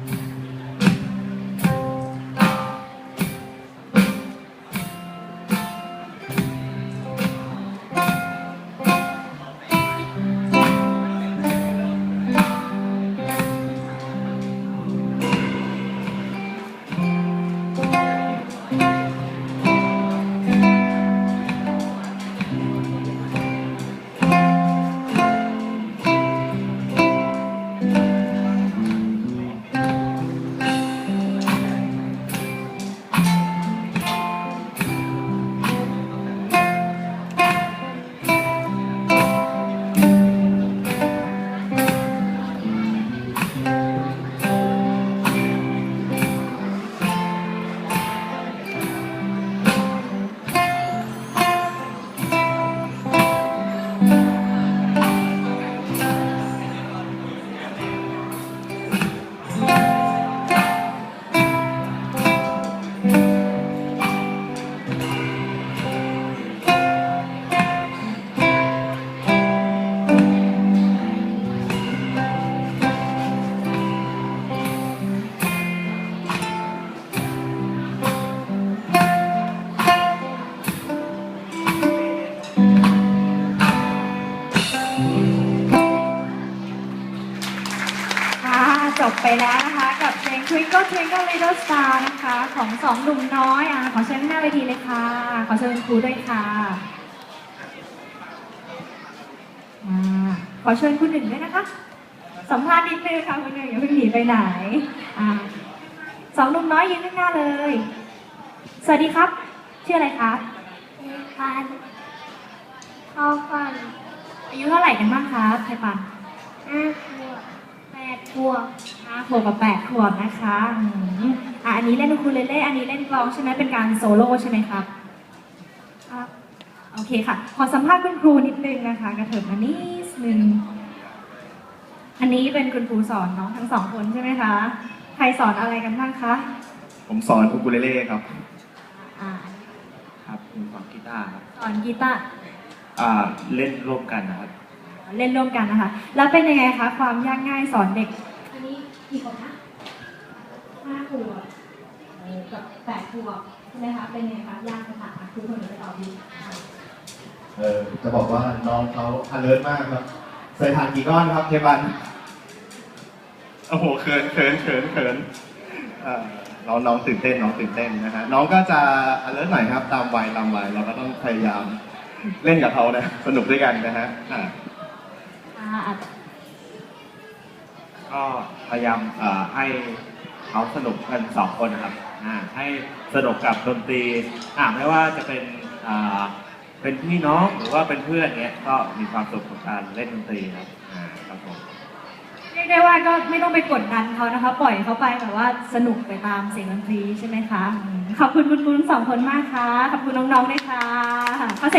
Mm-hmm. Twinkle Twinkle Little Star นะคะ ของสองหนุ่มน้อยอะขอเชิญหน้าเวทีเลยค่ะ ขอเชิญครูด้วยค่ะอ่าขอเชิญคุณหนึ่งด้วยนะคะ สัมภาษณ์นิดนึงค่ะคุณหนึ่งอย่าเพิ่งหนีไปไหนอ่าสองหนุ่มน้อยยืนข้างหน้าเลย สวัสดีครับ ชื่ออะไรคะพันข้าวฟันอายุเท่าไหร่กันบ้างคะไทปันห้า ขวบแปดขวบห้าขวบกับแปดขวบนะคะอืมอะอันนี้เล่นอูคูเลเล่อันนี้เล่นกลองใช่ไหมเป็นการโซโล่ใช่ไหมครับ ครับ โอเคค่ะ ขอสัมภาษณ์คุณครูนิดนึงนะคะ กระเถิบมานิดนึง อันนี้เป็นคุณครูสอนน้องทั้งสองคนใช่ไหมคะ ใครสอนอะไรกันบ้างคะ ผมสอนอูคูเลเล่ครับ อ่า ครับผมสอนกีตาร์ครับ สอนกีตาร์ อ่า เล่นร่วมกันนะครับ เล่นร่วมกันนะคะ แล้วเป็นยังไงคะความยากง่ายสอนเด็ก อันนี้กี่ขวบนะห้าขวบเออกับแปดขวบใช่ไหมคะเป็นยังไงคะยากไหมคะอะครูคนหนึ่งไปตอบดีเออจะบอกว่าน้องเขา alert มากครับใส่ทานกี่ก้อนครับเทบันโอ้โหเขินเขินเขินเขินเอ่อน้องน้องตื่นเต้นน้องตื่นเต้นนะฮะน้องก็จะ alert หน่อยครับ ตามวัยตามวัยเราก็ต้องพยายามเล่นกับเขานะสนุกด้วยกันนะฮะอ่า อ่าอะ ก็ พยายามให้เขาสนุกกันสองคนนะครับให้สนุกกับดนตรีไม่ว่าจะเป็นเป็นพี่น้องหรือว่าเป็นเพื่อนเนี้ยก็มีความสุขกับการเล่นดนตรีครับอ่าครับผมเรียกได้ว่าก็ไม่ต้องไปกดดันเขานะคะ ปล่อยเขาไปแบบว่าสนุกไปตามเสียงดนตรีใช่ไหมคะ ขอบคุณคุณครูทั้งสองคนมากค่ะ ขอบคุณน้องๆด้วยค่ะขอเสียง